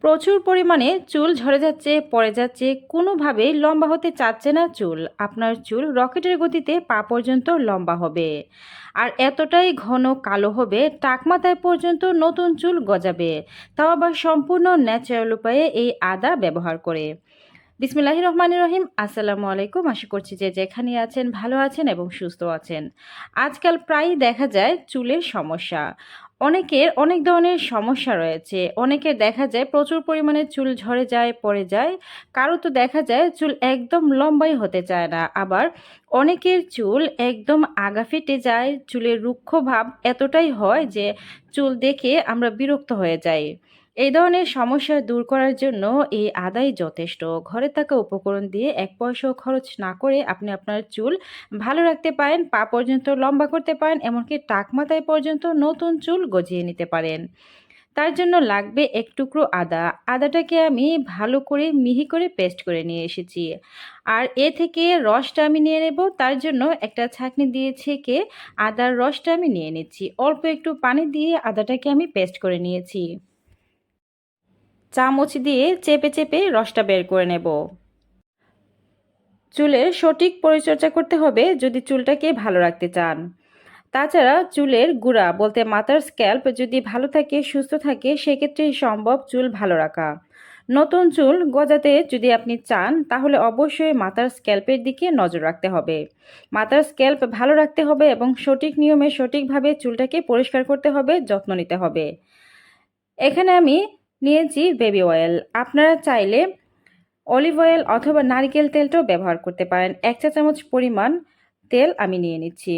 প্রচুর পরিমাণে চুল ঝরে যাচ্ছে, পড়ে যাচ্ছে কোনোভাবেই লম্বা হতে চাচ্ছে না চুল। আপনার চুল রকেটের গতিতে পা পর্যন্ত লম্বা হবে। আর এতটাই ঘন কালো হবে, টাক টাকমাথায় পর্যন্ত নতুন চুল গজাবে। তাও আবার সম্পূর্ণ ন্যাচারাল উপায়ে এই আদা ব্যবহার করে। বিসমিল্লাহ রহমান রহিম। আসসালামু আলাইকুম। আশা করছি যে যেখানে আছেন ভালো আছেন এবং সুস্থ আছেন। আজকাল প্রায়ই দেখা যায় চুলের সমস্যা। অনেকের অনেক ধরনের সমস্যা রয়েছে। অনেকের দেখা যায় প্রচুর পরিমাণে চুল ঝরে যায়, পড়ে যায়। কারও তো দেখা যায় চুল একদম লম্বাই হতে চায় না। আবার অনেকের চুল একদম আগা ফেটে যায়, চুলের রুক্ষ ভাব এতটাই হয় যে চুল দেখে আমরা বিরক্ত হয়ে যাই। এই ধরনের সমস্যা দূর করার জন্য এই আদাই যথেষ্ট। ঘরে থাকা উপকরণ দিয়ে এক পয়সাও খরচ না করে আপনি আপনার চুল ভালো রাখতে পারেন, পা পর্যন্ত লম্বা করতে পারেন, এমনকি টাক মাথায় পর্যন্ত নতুন চুল গজিয়ে নিতে পারেন। তার জন্য লাগবে এক টুকরো আদা। আদাটাকে আমি ভালো করে মিহি করে পেস্ট করে নিয়ে এসেছি। আর এ থেকে রসটা আমি নিয়ে নেব। তার জন্য একটা ছাঁকনি দিয়ে ছেঁকে আদার রসটা আমি নিয়ে নিচ্ছি। অল্প একটু পানি দিয়ে আদাটাকে আমি পেস্ট করে নিয়েছি। চামচ দিয়ে চেপে চেপে রসটা বের করে নেব। চুলের সঠিক পরিচর্যা করতে হবে যদি চুলটাকে ভালো রাখতে চান। তাছাড়া চুলের গুঁড়া বলতে মাথার স্ক্যাল্প যদি ভালো থাকে, সুস্থ থাকে, সেক্ষেত্রে সম্ভব চুল ভালো রাখা। নতুন চুল গজাতে যদি আপনি চান, তাহলে অবশ্যই মাথার স্ক্যাল্পের দিকে নজর রাখতে হবে। মাথার স্ক্যাল্প ভালো রাখতে হবে এবং সঠিক নিয়মে সঠিকভাবে চুলটাকে পরিষ্কার করতে হবে, যত্ন নিতে হবে। এখানে আমি নিয়েছি বেবি অয়েল। আপনারা চাইলে অলিভ অয়েল অথবা নারিকেল তেলটাও ব্যবহার করতে পারেন। এক চা চামচ পরিমাণ তেল আমি নিয়ে নিচ্ছি।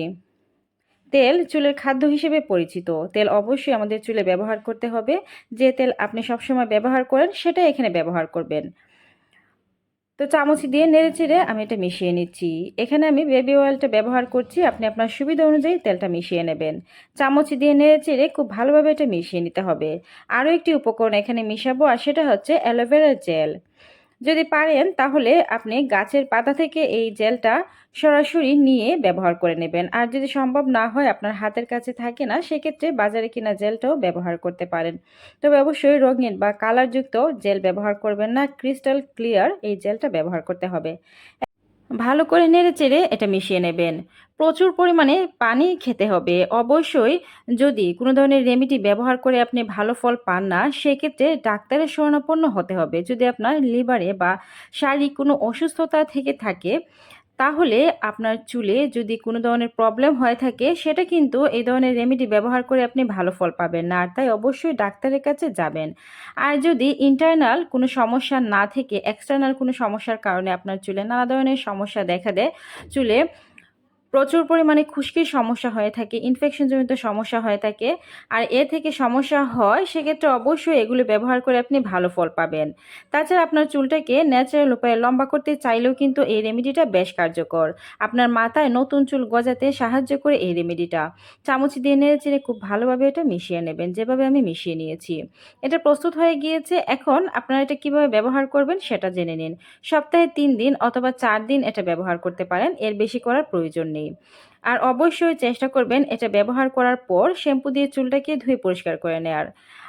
তেল চুলের খাদ্য হিসেবে পরিচিত। তেল অবশ্যই আমাদের চুলে ব্যবহার করতে হবে। যে তেল আপনি সবসময় ব্যবহার করেন সেটা এখানে ব্যবহার করবেন। তো চামচ দিয়ে নেড়ে চেড়ে আমি এটা মিশিয়ে নিচ্ছি। এখানে আমি বেবি অয়েলটা ব্যবহার করছি, আপনি আপনার সুবিধা অনুযায়ী তেলটা মিশিয়ে নেবেন। চামচ দিয়ে নেড়ে চেড়ে খুব ভালোভাবে এটা মিশিয়ে নিতে হবে। আরও একটি উপকরণ এখানে মিশাবো, আর সেটা হচ্ছে অ্যালোভেরার জেল। যদি পারেন, তাহলে আপনি গাছের পাতা থেকে এই জেলটা সরাসরি নিয়ে ব্যবহার করে নেবেন। আর যদি সম্ভব না হয়, আপনার হাতের কাছে থাকে না, সেক্ষেত্রে বাজারে কিনা জেলটাও ব্যবহার করতে পারেন। তবে অবশ্যই রঙিন বা কালারযুক্ত জেল ব্যবহার করবেন না, ক্রিস্টাল ক্লিয়ার এই জেলটা ব্যবহার করতে হবে। ভালো করে নেড়ে চেড়ে এটা মিশিয়ে নেবেন। প্রচুর পরিমাণে পানি খেতে হবে। অবশ্যই যদি কোনো ধরনের রেমিডি ব্যবহার করে আপনি ভালো ফল পান না, সেক্ষেত্রে ডাক্তারের শরণাপন্ন হতে হবে। যদি আপনার লিভারে বা শারীরিক কোনো অসুস্থতা থেকে থাকে, তাহলে আপনার চুলে যদি কোনো ধরনের প্রবলেম হয়ে থাকে, সেটা কিন্তু এই ধরনের রেমেডি ব্যবহার করে আপনি ভালো ফল পাবেন না। আর তাই অবশ্যই ডাক্তারের কাছে যাবেন। আর যদি ইন্টারনাল কোনো সমস্যা না থেকে এক্সটার্নাল কোনো সমস্যার কারণে আপনার চুলে নানা ধরনের সমস্যা দেখা দেয়, চুলে প্রচুর পরিমাণে খুশকির সমস্যা হয়ে থাকে ইনফেকশনজনিত সমস্যা হয়ে থাকে। আর এ থেকে সমস্যা হয়, সেক্ষেত্রে অবশ্যই এগুলো ব্যবহার করে আপনি ভালো ফল পাবেন। তাছাড়া আপনার চুলটাকে ন্যাচারাল উপায়ে লম্বা করতে চাইলেও কিন্তু এই রেমেডিটা বেশ কার্যকর। আপনার মাথায় নতুন চুল গজাতে সাহায্য করে এই রেমেডিটা চামচ দিয়ে নেড়ে চেড়ে খুব ভালোভাবে এটা মিশিয়ে নেবেন, যেভাবে আমি মিশিয়ে নিয়েছি। এটা প্রস্তুত হয়ে গিয়েছে, এখন আপনারা এটা কীভাবে ব্যবহার করবেন সেটা জেনে নিন। সপ্তাহে তিন দিন অথবা চার দিন এটা ব্যবহার করতে পারেন, এর বেশি করার প্রয়োজন নেই। আর অবশ্যই চেষ্টা করবেন এটা ব্যবহার করার পর শ্যাম্পু দিয়ে চুলটাকে ধুয়ে পরিষ্কার করে নেওয়ার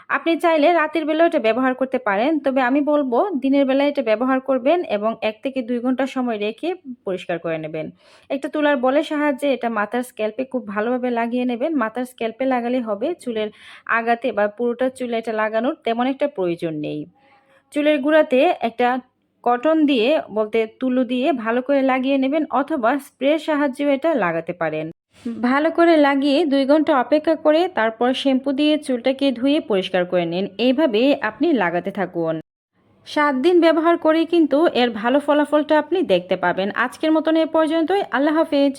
আপনি চাইলে রাতের বেলাও এটা ব্যবহার করতে পারেন, তবে আমি বলব দিনের বেলায় এটা ব্যবহার করবেন এবং এক থেকে দুই ঘণ্টা সময় রেখে পরিষ্কার করে নেবেন। একটা তুলার বলের সাহায্যে এটা মাথার স্ক্যাল্পে খুব ভালোভাবে লাগিয়ে নেবেন। মাথার স্ক্যাল্পে লাগালে হবে চুলের আগাতে বা পুরোটা চুলে এটা লাগানোর তেমন একটা প্রয়োজন নেই। চুলের গুঁড়াতে একটা কটন দিয়ে, বলতে তুলো দিয়ে ভালো করে লাগিয়ে নেবেন অথবা স্প্রের সাহায্যেও এটা লাগাতে পারেন। ভালো করে লাগিয়ে দুই ঘণ্টা অপেক্ষা করে তারপর শ্যাম্পু দিয়ে চুলটাকে ধুয়ে পরিষ্কার করে নিন। এইভাবে আপনি লাগাতে থাকুন। সাত দিন ব্যবহার করে কিন্তু এর ভালো ফলাফলটা আপনি দেখতে পাবেন। আজকের মতন এ পর্যন্তই। আল্লাহ হাফেজ।